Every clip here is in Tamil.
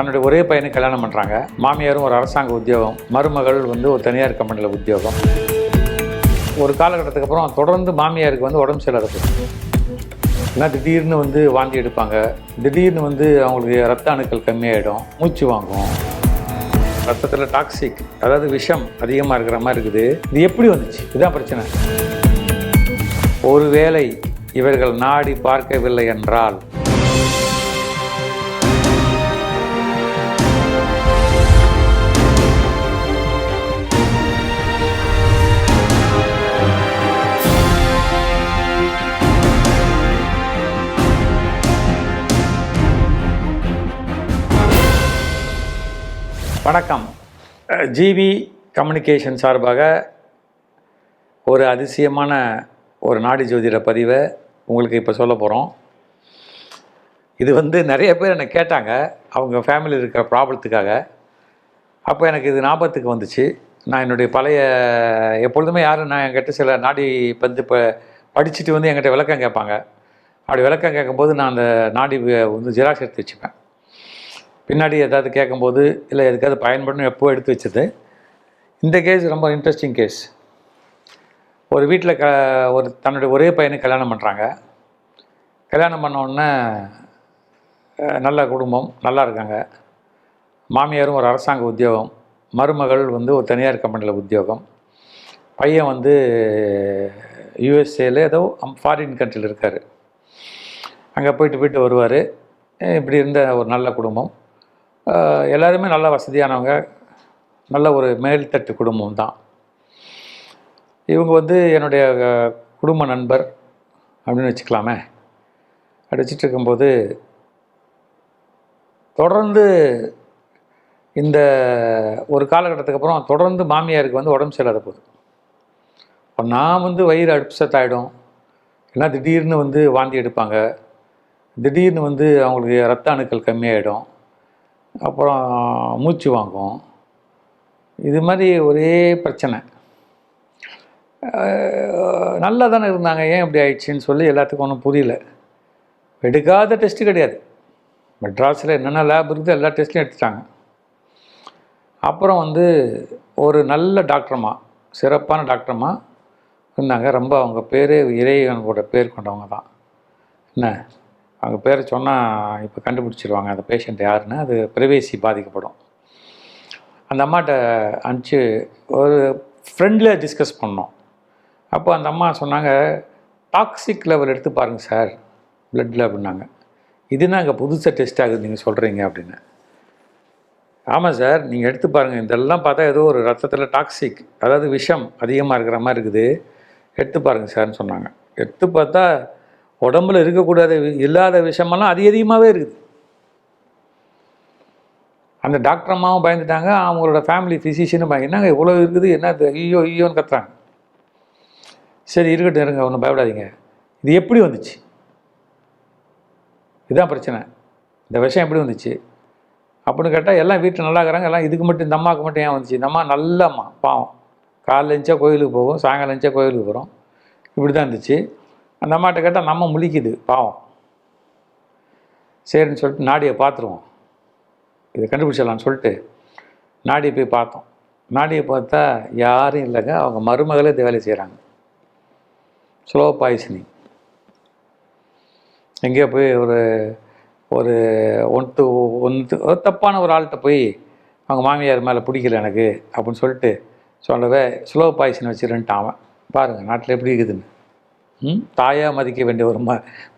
தன்னுடைய ஒரே பையனை கல்யாணம் பண்ணுறாங்க மாமியாரும் ஒரு அரசாங்க உத்தியோகம் மருமகள் வந்து ஒரு தனியார் கம்பெனியில் உத்தியோகம். ஒரு காலகட்டத்துக்கு அப்புறம் தொடர்ந்து மாமியாருக்கு வந்து உடம்பு சரியில்லாத போச்சு ஏன்னா திடீர்னு வந்து வாந்தி எடுப்பாங்க. திடீர்னு வந்து அவங்களுக்கு ரத்த அணுக்கள் கம்மியாயிடும். மூச்சு வாங்கும். ரத்தத்தில் டாக்ஸிக் அதாவது விஷம் அதிகமாக இருக்கிற மாதிரி இருக்குது. இது எப்படி வந்துச்சு? இதுதான் பிரச்சனை. ஒருவேளை இவர்கள் நாடி பார்க்கவில்லை என்றால் வணக்கம். ஜிவி கம்யூனிகேஷன் சார்பாக ஒரு அதிசயமான ஒரு நாடி ஜோதிட பதிவை உங்களுக்கு இப்போ சொல்ல போகிறோம் இது வந்து நிறைய பேர் என்னை கேட்டாங்க அவங்க ஃபேமிலியில் இருக்கிற ப்ராப்ளத்துக்காக. அப்போ எனக்கு இது ஞாபகத்துக்கு வந்துச்சு. நான் என்னுடைய பழைய எப்பொழுதுமே யாரும் நான் என்கிட்ட சில நாடி வந்து இப்போ படிச்சுட்டு வந்து என்கிட்ட விளக்கம் கேட்பாங்க. அப்படி விளக்கம் கேட்கும்போது நான் அந்த நாடி வந்து ஜெராக்ஸ் எடுத்து வச்சுப்பேன். பின்னாடி ஏதாவது கேட்கும்போது இல்லை எதுக்காவது பயன்படணும் எப்போ எடுத்து வச்சது? இந்த கேஸ் ரொம்ப இன்ட்ரெஸ்டிங் கேஸ் ஒரு வீட்டில் க ஒரு தன்னுடைய ஒரே பையனை கல்யாணம் பண்ணுறாங்க கல்யாணம் பண்ணோடனே நல்ல குடும்பம் நல்லா இருக்காங்க. மாமியாரும் ஒரு அரசாங்க உத்தியோகம். மருமகள் வந்து ஒரு தனியார் கம்பெனியில் உத்தியோகம். பையன் வந்து யூஎஸ்ஏல ஏதோ ஃபாரின் கண்ட்ரியில் இருக்கார். அங்கே போயிட்டு போயிட்டு வருவார். இப்படி இருந்த ஒரு நல்ல குடும்பம். எல்லாருமே நல்ல வசதியானவங்க. நல்ல ஒரு மேல்தட்டு குடும்பம் தான். இவங்க வந்து என்னுடைய குடும்ப நண்பர் அப்படின்னு வச்சுக்கலாமே. அடிச்சிட்டு இருக்கும்போது தொடர்ந்து இந்த ஒரு காலகட்டத்துக்கு அப்புறம் தொடர்ந்து மாமியாருக்கு வந்து உடம்பு சரியில்லாத போகுது இப்போ நான் வந்து வயிறு அப்செட் ஆகிடும் இல்லைன்னா திடீர்னு வந்து வாந்தி எடுப்பாங்க. திடீர்னு வந்து அவங்களுக்கு ரத்த அணுக்கள் கம்மியாயிடும். அப்புறம் மூச்சு வாங்கும். இது மாதிரி ஒரே பிரச்சனை. நல்லா தானே இருந்தாங்க ஏன் இப்படி ஆயிடுச்சுன்னு சொல்லி எல்லாத்துக்கும் ஒன்றும் புரியல. எடுக்காத டெஸ்ட்டு கிடையாது. மெட்ராஸில் என்னென்ன லேப் இருக்குது எல்லா டெஸ்ட்லையும் எடுத்துட்டாங்க. அப்புறம் வந்து ஒரு நல்ல டாக்டர்மா சிறப்பான டாக்டர்மா இருந்தாங்க. ரொம்ப அவங்க பேர் இறைவனோட பேர் கொண்டவங்க தான். என்ன? அவங்க பேரை சொன்னால் இப்போ கண்டுபிடிச்சிருவாங்க அந்த பேஷண்ட் யாருன்னு. அது ப்ரைவேசி பாதிக்கப்படும். அந்த அம்மாட்ட அனுப்பிச்சு ஒரு ஃப்ரெண்ட்லியாக டிஸ்கஸ் பண்ணோம். அப்போ அந்த அம்மா சொன்னாங்க டாக்ஸிக் லெவல் எடுத்து பாருங்கள் சார் பிளட்டில் அப்படின்னாங்க. இதுனா அங்கே புதுசாக டெஸ்ட் ஆகுது நீங்கள் சொல்கிறீங்க அப்படின்னு. ஆமாம் சார் நீங்கள் எடுத்து பாருங்கள் இதெல்லாம் பார்த்தா ஏதோ ஒரு ரத்தத்தில் டாக்ஸிக் அதாவது விஷம் அதிகமாக இருக்கிற மாதிரி இருக்குது. எடுத்து பாருங்கள் சார்னு சொன்னாங்க. எடுத்து பார்த்தா உடம்புல இருக்கக்கூடாத இல்லாத விஷமெல்லாம் அதிக அதிகமாகவே இருக்குது. அந்த டாக்டர் அம்மாவும் பயந்துட்டாங்க அவங்களோட ஃபேமிலி ஃபிசிஷியனும் பய என்னங்க இவ்வளோ இருக்குது என்ன ஐயோ ஐயோன்னு கத்துறாங்க. சரி இருக்கட்டும் இருங்க ஒன்றும் பயப்படாதீங்க. இது எப்படி வந்துச்சு? இதுதான் பிரச்சனை. இந்த விஷயம் எப்படி வந்துச்சு? அப்படின்னு கேட்டால் எல்லாம் வீட்டில் நல்லா இருக்கிறாங்க எல்லாம் இதுக்கு மட்டும் இந்த அம்மாவுக்கு மட்டும் ஏன் வந்துச்சு? இந்த அம்மா நல்ல அம்மா பாவம். காலைல இருந்துச்சா கோயிலுக்கு போகும் சாயங்காலம் இருந்துச்சா கோயிலுக்கு போகிறோம் இப்படி தான் இருந்துச்சு. அந்த அம்மாட்ட கேட்டால் நம்ம முழிக்குது பாவம். சரின்னு சொல்லிட்டு நாடியை பார்த்துருவோம். இதை கண்டுபிடிச்சிடலான்னு சொல்லிட்டு நாடியை போய் பார்த்தோம். நாடியை பார்த்தா யாரும் இல்லைங்க. அவங்க மருமகளே இந்த வேலை செய்கிறாங்க ஸ்லோ பாய்சனிங் எங்கேயோ போய் ஒரு ஒரு ஒன் ஒன்று ஒன் தப்பான ஒரு ஆள்கிட்ட போய் அவங்க மாமியார் மேலே பிடிக்கல எனக்கு அப்படின்னு சொல்லிட்டு சொல்லவே ஸ்லோ பாய்சன் வச்சுருன்ட்டான் அவன். பாருங்கள் நாட்டில் எப்படி இருக்குதுன்னு. தாயாக மதிக்க வேண்டிய ஒரு மா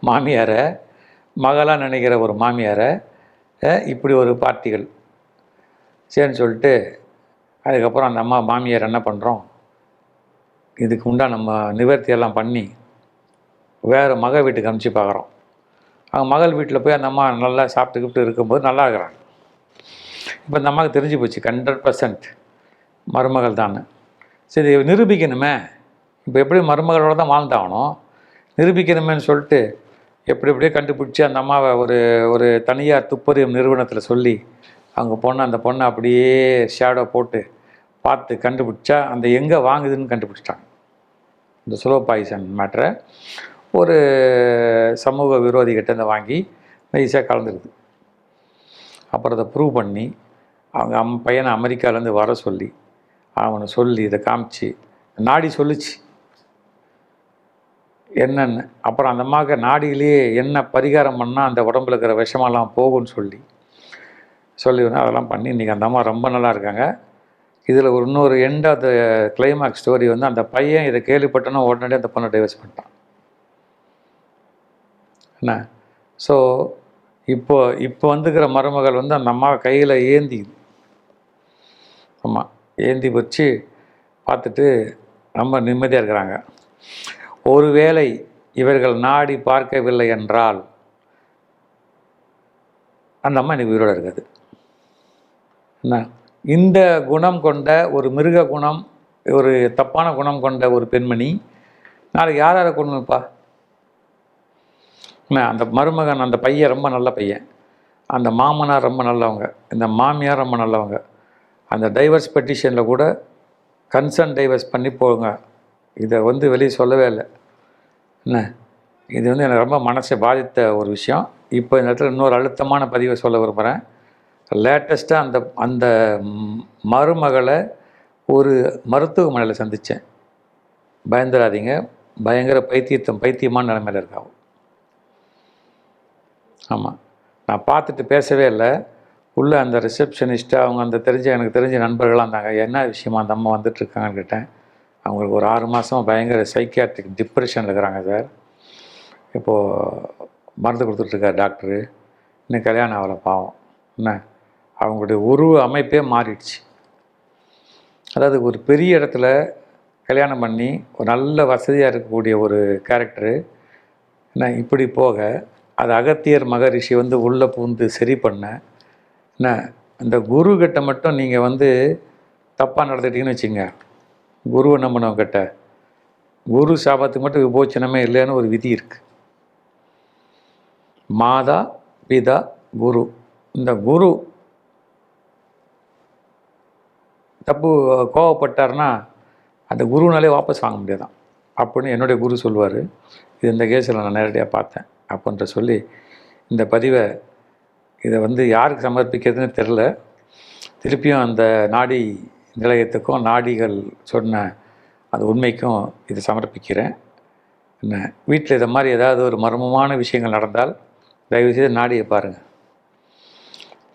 மாமியாரை மகளாக நினைக்கிற ஒரு மாமியாரை இப்படி ஒரு பார்ட்டிகள். சரின்னு சொல்லிட்டு அதுக்கப்புறம் அந்த அம்மா மாமியார் என்ன பண்ணுறோம் இதுக்கு உண்டான நம்ம நிவர்த்தி எல்லாம் பண்ணி வேறு மக வீட்டுக்கு அனுப்பிச்சு பார்க்குறோம் அவங்க மகள் வீட்டில் போய் அந்த அம்மா நல்லா சாப்பிட்டுக்கிட்டு இருக்கும்போது நல்லா இருக்கிறாங்க. இப்போ இந்த அம்மாவுக்கு தெரிஞ்சு போச்சு ஹண்ட்ரட் பர்சன்ட் மருமகள் தான் சரி நிரூபிக்கணுமே. இப்போ எப்படி மருமகளோட தான் வாழ்ந்தாகணும்? நிரூபிக்கணுமேனு சொல்லிட்டு எப்படி எப்படியோ கண்டுபிடிச்சி அந்த அம்மாவை ஒரு ஒரு தனியார் துப்பறியும் நிறுவனத்தில் சொல்லி அவங்க பொண்ணு அந்த பொண்ணை அப்படியே ஷேடோ போட்டு பார்த்து கண்டுபிடிச்சா அந்த எங்கே வாங்குதுன்னு கண்டுபிடிச்சிட்டாங்க. இந்த ஸ்லோ பாய்சன் மேட்ரை ஒரு சமூக விரோதிகிட்ட இருந்து வாங்கி நைஸாக கலந்துருது. அப்புறம் அதை ப்ரூவ் பண்ணி அவங்க அம் பையனை அமெரிக்காவிலேருந்து வர சொல்லி அவனை சொல்லி இதை காமிச்சு நாடி சொல்லுச்சு. என்னென்னு. அப்புறம் அந்த அம்மாவுக்கு நாடியிலேயே என்ன பரிகாரம் பண்ணால் அந்த உடம்புல இருக்கிற விஷமெல்லாம் போகும்னு சொல்லி சொல்லி வந்து அதெல்லாம் பண்ணி இன்றைக்கி அந்த அம்மா ரொம்ப நல்லா இருக்காங்க. இதில் ஒரு இன்னொரு end of the climax story வந்து அந்த பையன் இதை கேள்விப்பட்டோன்னா உடனே அந்த பொண்ணை டைவர்ஸ் பண்ணிட்டான். என்ன? ஸோ இப்போ இப்போ வந்துக்கிற மருமகள் வந்து அந்த அம்மா கையில் ஏந்தி ஆமாம் ஏந்தி வச்சு பார்த்துட்டு ரொம்ப நிம்மதியாக இருக்கிறாங்க. ஒருவேளை இவர்கள் நாடி பார்க்கவில்லை என்றால் அந்த அம்மா எனக்கு உயிரோடு இருக்குது. என்ன? இந்த குணம் கொண்ட ஒரு மிருக குணம் ஒரு தப்பான குணம் கொண்ட ஒரு பெண்மணி நாளைக்கு யார் யாரை கொண்டுப்பா என்ன அந்த மருமகன் அந்த பையன் ரொம்ப நல்ல பையன். அந்த மாமனார் ரொம்ப நல்லவங்க. இந்த மாமியார் ரொம்ப நல்லவங்க. அந்த டைவர்ஸ் பெட்டிஷனில் கூட கன்சர்ன் டைவர்ஸ் பண்ணி போங்க. இதை வந்து வெளியே சொல்லவே இல்லை. என்ன? இது வந்து எனக்கு ரொம்ப மனசை பாதித்த ஒரு விஷயம். இப்போ இந்த இடத்துல இன்னொரு அழுத்தமான பதிவை சொல்ல விரும்புகிறேன் லேட்டஸ்ட்டாக அந்த அந்த மருமகளை ஒரு மருத்துவமனையில் சந்தித்தேன். பயந்துடாதீங்க. பயங்கர பைத்தியத்தம் பைத்தியமான நிலைமையில் இருக்காவும் ஆமாம் நான் பார்த்துட்டு பேசவே இல்லை. உள்ளே அந்த ரிசப்ஷனிஸ்ட்டு அவங்க அந்த தெரிஞ்ச எனக்கு தெரிஞ்ச நண்பர்களாக இருந்தாங்க. என்ன விஷயமா அந்த அம்மா வந்துட்டுருக்காங்கன்னு கேட்டேன். அவங்களுக்கு ஒரு ஆறு மாதம் பயங்கர சைக்கியாட்ரிக் டிப்ரெஷனில் இருக்கிறாங்க சார். இப்போது மருந்து கொடுத்துட்ருக்கார் டாக்டரு இன்னும் கல்யாணம் ஆகலை பாவம். என்ன? அவங்களுடைய உருவ அமைப்பே மாறிடுச்சு. அதாவது ஒரு பெரிய இடத்துல கல்யாணம் பண்ணி ஒரு நல்ல வசதியாக இருக்கக்கூடிய ஒரு கேரக்டரு என்ன? இப்படி போக அது அகத்தியர் மகரிஷி வந்து உள்ளே பூந்து சரி பண்ண. என்ன? இந்த குரு கிட்ட மட்டும் நீங்கள் வந்து தப்பாக நடந்துட்டீங்கன்னு வச்சுங்க குருவை என்ன கிட்ட குரு சாபத்துக்கு மட்டும் விபோச்சனமே இல்லைன்னு ஒரு விதி இருக்குது மாதா பிதா குரு. இந்த குரு தப்பு கோவப்பட்டார்னா அந்த குருனாலே வாபஸ் வாங்க முடியாதான். அப்படின்னு என்னுடைய குரு சொல்லுவார். இது இந்த கேஸில் நான் நேரடியாக பார்த்தேன். அப்படின்ற சொல்லி இந்த பதிவை இதை வந்து யாருக்கு சமர்ப்பிக்கிறதுன்னு தெரில திருப்பியும் அந்த நாடி நிலையத்துக்கும் நாடிகள் சொன்ன அந்த உண்மைக்கும் இதை சமர்ப்பிக்கிறேன். என்ன? வீட்டில் இதை மாதிரி ஏதாவது ஒரு மர்மமான விஷயங்கள் நடந்தால் தயவுசெய்து நாடியை பாருங்கள்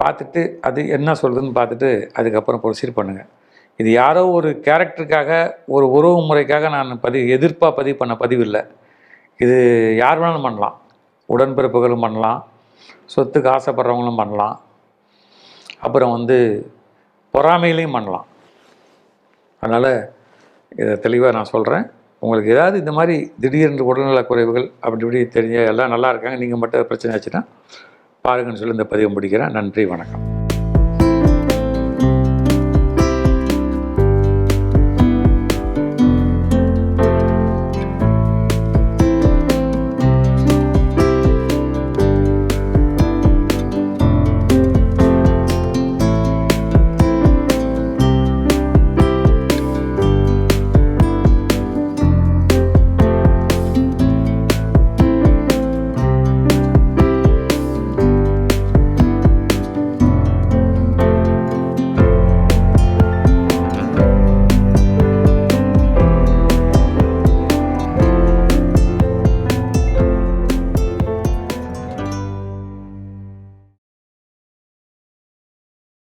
பார்த்துட்டு அது என்ன சொல்கிறதுன்னு பார்த்துட்டு அதுக்கப்புறம் ப்ரொசீட் பண்ணுங்கள் இது யாரோ ஒரு கேரக்டருக்காக ஒரு உறவு முறைக்காக நான் பதிவு எதிர்ப்பாக பதிவு பண்ண பதிவு இல்லை. இது யார் வேணாலும் பண்ணலாம். உடன்பிறப்புகளும் பண்ணலாம். சொத்துக்கு ஆசைப்படுறவங்களும் பண்ணலாம். அப்புறம் வந்து பொறாமையிலையும் பண்ணலாம். அதனால் இதை தெளிவாக நான் சொல்கிறேன் உங்களுக்கு ஏதாவது இந்த மாதிரி திடீரென்று உடல்நலக் குறைவுகள் அப்படி இப்படி தெரிஞ்ச எல்லாம் நல்லா இருக்காங்க. நீங்கள் மட்டும் பிரச்சனை ஆச்சுன்னா பாருங்கன்னு சொல்லி இந்த பதிவை முடிக்கிறேன். நன்றி வணக்கம்.